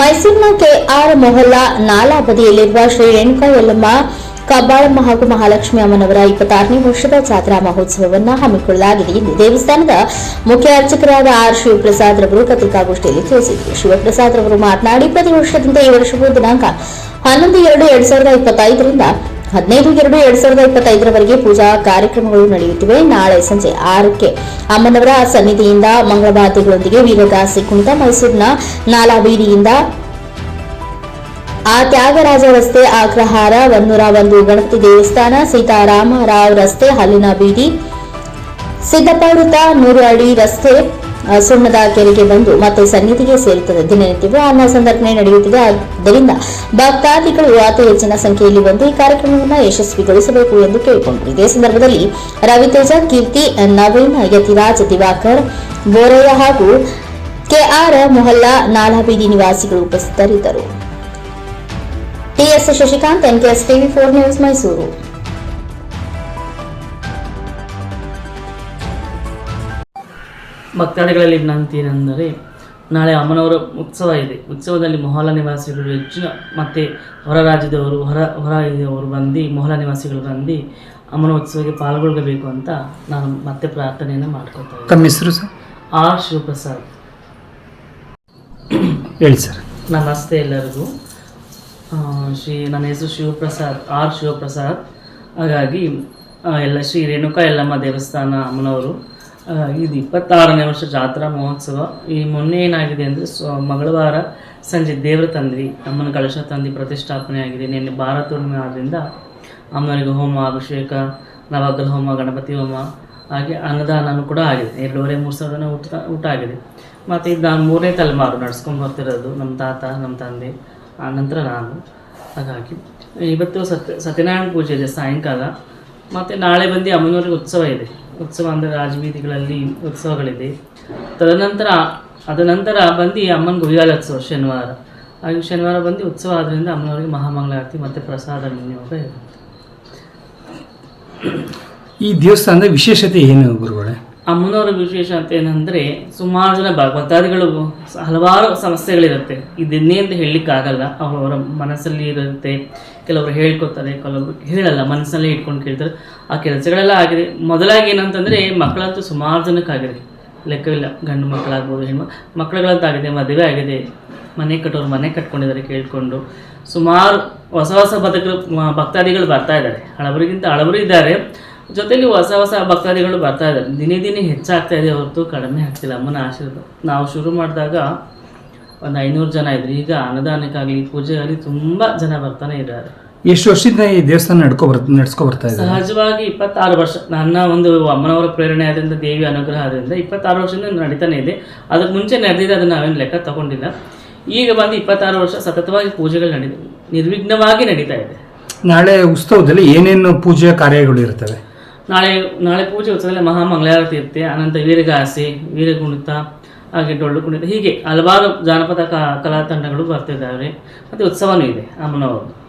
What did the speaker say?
ಮೈಸೂರಿನ ಕೆಆರ್ ಮೊಹಲ್ಲಾ ನಾಲಾ ಬದಿಯಲ್ಲಿರುವ ಶ್ರೀ ರೇಣುಕಾ ಯಲ್ಲಮ್ಮ ಕಬ್ಬಾಳಮ್ಮ ಹಾಗೂ ಮಹಾಲಕ್ಷ್ಮಿ ಅಮ್ಮನವರ ಇಪ್ಪತ್ತಾರನೇ ವರ್ಷದ ಜಾತ್ರಾ ಮಹೋತ್ಸವವನ್ನು ಹಮ್ಮಿಕೊಳ್ಳಲಾಗಿದೆ. ಎಂದು ದೇವಸ್ಥಾನದ ಮುಖ್ಯ ಅರ್ಚಕರಾದ ಆರ್ ಶಿವಪ್ರಸಾದ್ ರವರು ಪತ್ರಿಕಾಗೋಷ್ಠಿಯಲ್ಲಿ ತಿಳಿಸಿದರು. ಶಿವಪ್ರಸಾದ್ ರವರು ಮಾತನಾಡಿ, ಪ್ರತಿ ವರ್ಷದಿಂದ ಈ ವರ್ಷವೂ ದಿನಾಂಕ ಹನ್ನೊಂದು ಎರಡು ಎರಡ್ ಸಾವಿರದ ಇಪ್ಪತ್ತೈದರಿಂದ ಹದಿನೈದು ಎರಡು ಎರಡ್ ಸಾವಿರದ ಇಪ್ಪತ್ತೈದರವರೆಗೆ ಪೂಜಾ ಕಾರ್ಯಕ್ರಮಗಳು ನಡೆಯುತ್ತಿವೆ. ನಾಳೆ ಸಂಜೆ ಆರಕ್ಕೆ ಅಮ್ಮನವರ ಸನ್ನಿಧಿಯಿಂದ ಮಂಗಳವಾದ್ಯಗಳೊಂದಿಗೆ ವೀರದಾಸಿ ಕುಣಿತ ಮೈಸೂರಿನ ನಾಲಾ ಬೀದಿಯಿಂದ ಆ ತ್ಯಾಗರಾಜ ರಸ್ತೆ ಅಗ್ರಹಾರ ಒಂದೂರ ಒಂದು ಗಣಪತಿ ದೇವಸ್ಥಾನ ಸೀತಾರಾಮರಾವ್ ರಸ್ತೆ ಹಲ್ಲಿನ ಬೀದಿ ಸಿದ್ದಪ್ಪ ವೃತ್ತ ನೂರು ಅಡಿ ರಸ್ತೆ ಸುಣ್ಣದ ಕೆರೆಗೆ ಬಂದು ಮತ್ತೆ ಸನ್ನಿಧಿಗೆ ಸೇರುತ್ತದೆ. ದಿನನಿತ್ಯವೂ ಅನ್ನ ಸಂದರ್ಭನೆ ನಡೆಯುತ್ತಿದೆ. ಆದ್ದರಿಂದ ಭಕ್ತಾದಿಗಳು ಅತಿ ಹೆಚ್ಚಿನ ಸಂಖ್ಯೆಯಲ್ಲಿ ಬಂದು ಈ ಕಾರ್ಯಕ್ರಮವನ್ನು ಯಶಸ್ವಿಗೊಳಿಸಬೇಕು ಎಂದು ಕೇಳಿಕೊಂಡರು. ಇದೇ ಸಂದರ್ಭದಲ್ಲಿ ರವಿತೇಜ, ಕೀರ್ತಿ, ನವೀನ್, ಯತಿರಾಜ್, ದಿವಾಕರ್, ಬೋರಯ್ಯ ಹಾಗೂ ಕೆಆರ್ ಮೊಹಲ್ಲಾ ನಾಲಾಬೀದಿ ನಿವಾಸಿಗಳು ಉಪಸ್ಥಿತರಿದ್ದರು. TS Shashikanth, NKS TV four news Mysuru. ಭಕ್ತಾದಿಗಳಲ್ಲಿ ವಿನಂತಿ ಏನೆಂದರೆ ನಾಳೆ ಅಮ್ಮನವರ ಉತ್ಸವ ಇದೆ. ಉತ್ಸವದಲ್ಲಿ ಮೊಹಲ ನಿವಾಸಿಗಳು ಹೆಚ್ಚಿನ ಮತ್ತು ಹೊರ ರಾಜ್ಯದವರು ಹೊರ ಹೊರ ಬಂದು ಮೊಹಲ ನಿವಾಸಿಗಳು ಬಂದು ಅಮ್ಮನ ಉತ್ಸವಕ್ಕೆ ಪಾಲ್ಗೊಳ್ಳಬೇಕು ಅಂತ ನಾನು ಮತ್ತೆ ಪ್ರಾರ್ಥನೆಯನ್ನು ಮಾಡ್ಕೊತೇನೆ ತಮ್ಮ ಹೆಸರು ಸರ್? ಆರ್ ಶಿವಪ್ರಸಾದ್. ಹೇಳಿ ಸರ್. ನಮಸ್ತೆ ಎಲ್ಲರಿಗೂ. ಶ್ರೀ ನನ್ನ ಹೆಸರು ಶಿವಪ್ರಸಾದ್ ಆರ್ ಶಿವಪ್ರಸಾದ್. ಹಾಗಾಗಿ ಎಲ್ಲ ಶ್ರೀ ರೇಣುಕಾ ಯಲ್ಲಮ್ಮ ದೇವಸ್ಥಾನ ಅಮ್ಮನವರು ಇದು ಇಪ್ಪತ್ತಾರನೇ ವರ್ಷ ಜಾತ್ರಾ ಮಹೋತ್ಸವ. ಈ ಮೊನ್ನೆ ಏನಾಗಿದೆ ಅಂದರೆ ಸೊ ಮಂಗಳವಾರ ಸಂಜೆ ದೇವರ ತಂದ್ವಿ, ಅಮ್ಮನ ಕಳಶ ತಂದು ಪ್ರತಿಷ್ಠಾಪನೆ ಆಗಿದೆ. ನಿನ್ನೆ ಭಾರತ ಹುಣ್ಣಿಮೆ ಆದ್ದರಿಂದ ಅಮ್ಮನಿಗೆ ಹೋಮ, ಅಭಿಷೇಕ, ನವಗ್ರಹ ಹೋಮ, ಗಣಪತಿ ಹೋಮ, ಹಾಗೆ ಅನ್ನದಾನನೂ ಕೂಡ ಆಗಿದೆ. ಎರಡೂವರೆ, ಮೂರು ಸಾವಿರ ಊಟ ಊಟ ಆಗಿದೆ. ಮತ್ತು ಇದು ನಾನು ಮೂರನೇ ತಲೆಮಾರು ನಡ್ಸ್ಕೊಂಡು ಬರ್ತಿರೋದು ನಮ್ಮ ತಾತ ನಮ್ಮ ತಂದೆ. ಆ ನಂತರ ನಾನು. ಹಾಗಾಗಿ ಇವತ್ತು ಸತ್ಯ, ಸತ್ಯನಾರಾಯಣ ಪೂಜೆ ಇದೆ ಸಾಯಂಕಾಲ ಮತ್ತು ನಾಳೆ ಬಂದು ಅಮ್ಮನವರಿಗೆ ಉತ್ಸವ ಇದೆ. ಉತ್ಸವ ಅಂದರೆ ರಾಜಬೀದಿಗಳಲ್ಲಿ ಉತ್ಸವಗಳಿದೆ. ತದನಂತರ ಅದನಂತರ ಬಂದು ಅಮ್ಮನ ಉತ್ಸವ ಶನಿವಾರ. ಹಾಗೆ ಶನಿವಾರ ಬಂದು ಉತ್ಸವ ಆದ್ದರಿಂದ ಅಮ್ಮನವರಿಗೆ ಮಹಾಮಂಗಳಾರತಿ ಮತ್ತು ಪ್ರಸಾದ ವಿನಿಯೋಗ ಇರುತ್ತೆ. ಈ ದೇವಸ್ಥಾನದ ವಿಶೇಷತೆ ಏನು ಗುರುಗಳೇ? ಅಮ್ಮನವರ ವಿಶೇಷ ಅಂತ ಏನಂದರೆ ಸುಮಾರು ಜನ ಭಕ್ತಾದಿಗಳು ಹಲವಾರು ಸಮಸ್ಯೆಗಳಿರುತ್ತೆ. ಇದನ್ನೇ ಅಂತ ಹೇಳಲಿಕ್ಕಾಗಲ್ಲ. ಅವರವರ ಮನಸ್ಸಲ್ಲಿ ಇರುತ್ತೆ. ಕೆಲವರು ಹೇಳ್ಕೊತಾರೆ ಕೆಲವರು ಹೇಳಲ್ಲ ಮನಸ್ಸಲ್ಲೇ ಇಟ್ಕೊಂಡು ಕೇಳ್ತಾರೆ. ಆ ಕೆಲಸಗಳೆಲ್ಲ ಆಗಿದೆ. ಮೊದಲಾಗಿ ಏನಂತಂದರೆ ಮಕ್ಕಳಂತೂ ಸುಮಾರು ಜನಕ್ಕಾಗಿದೆ. ಲೆಕ್ಕವಿಲ್ಲ, ಗಂಡು ಮಕ್ಕಳಾಗ್ಬೋದು, ಹೆಣ್ಣು ಮಕ್ಕಳುಗಳಂತಾಗಿದೆ ಮದುವೆ ಆಗಿದೆ. ಮನೆ ಕಟ್ಟೋರು ಮನೆ ಕಟ್ಕೊಂಡಿದ್ದಾರೆ ಕೇಳಿಕೊಂಡು. ಸುಮಾರು ಹೊಸ ಹೊಸ ಬದುಕರು ಭಕ್ತಾದಿಗಳು ಬರ್ತಾ ಇದ್ದಾರೆ. ಹಳಬರಿಗಿಂತ ಹಳಬರು ಇದ್ದಾರೆ. ಜೊತೆಯಲ್ಲಿ ಹೊಸ ಹೊಸ ಭಕ್ತಾದಿಗಳು ಬರ್ತಾ ಇದ್ದಾರೆ. ದಿನೇ ದಿನೇ ಹೆಚ್ಚಾಗ್ತಾ ಇದೆ ಹೊರತು ಕಡಿಮೆ ಆಗ್ತಿಲ್ಲ. ಅಮ್ಮನ ಆಶೀರ್ವಾದ. ನಾವು ಶುರು ಮಾಡಿದಾಗ ಒಂದು ಐನೂರು ಜನ ಇದ್ರು. ಈಗ ಅನ್ನದಾನಕ್ಕಾಗಲಿ ಪೂಜೆಗಾಗಲಿ ತುಂಬ ಜನ ಬರ್ತಾನೆ ಇದ್ದಾರೆ. ಎಷ್ಟು ವರ್ಷದಿಂದ ಈ ದೇವಸ್ಥಾನ ನಡ್ಕೊ ಬರ್ತ ನಡ್ಸ್ಕೊ ಬರ್ತಾ ಇದೆ ಸಹಜವಾಗಿ ಇಪ್ಪತ್ತಾರು ವರ್ಷ ನನ್ನ ಒಂದು ಅಮ್ಮನವರ ಪ್ರೇರಣೆ ಆದ್ರಿಂದ ದೇವಿ ಅನುಗ್ರಹ ಆದ್ರಿಂದ ಇಪ್ಪತ್ತಾರು ವರ್ಷದಿಂದ ನಡೀತಾನೆ ಇದೆ. ಅದಕ್ಕೆ ಮುಂಚೆ ನಡೆದಿದೆ ಅದನ್ನ ನಾವೇನು ಲೆಕ್ಕ ತಗೊಂಡಿಲ್ಲ. ಈಗ ಬಂದು ಇಪ್ಪತ್ತಾರು ವರ್ಷ ಸತತವಾಗಿ ಪೂಜೆಗಳು ನಡೀತಾ ನಿರ್ವಿಘ್ನವಾಗಿ ನಡೀತಾ ಇದೆ. ನಾಳೆ ಉತ್ಸವದಲ್ಲಿ ಏನೇನು ಪೂಜೆ ಕಾರ್ಯಗಳು ಇರ್ತವೆ? ನಾಳೆ ನಾಳೆ ಪೂಜೆ ಉತ್ಸವದಲ್ಲಿ ಮಹಾಮಂಗಳಾರತಿ ಇರುತ್ತೆ. ಅನಂತ ವೀರಗಾಸಿ ವೀರಗುಣಿತ ಹಾಗೆ ಡೊಳ್ಳು ಕುಣಿತ ಹೀಗೆ ಹಲವಾರು ಜಾನಪದ ಕಲಾ ತಂಡಗಳು ಬರ್ತಿದ್ದಾವೆ. ಮತ್ತು ಉತ್ಸವನೂ ಇದೆ ಅಮ್ಮನವರು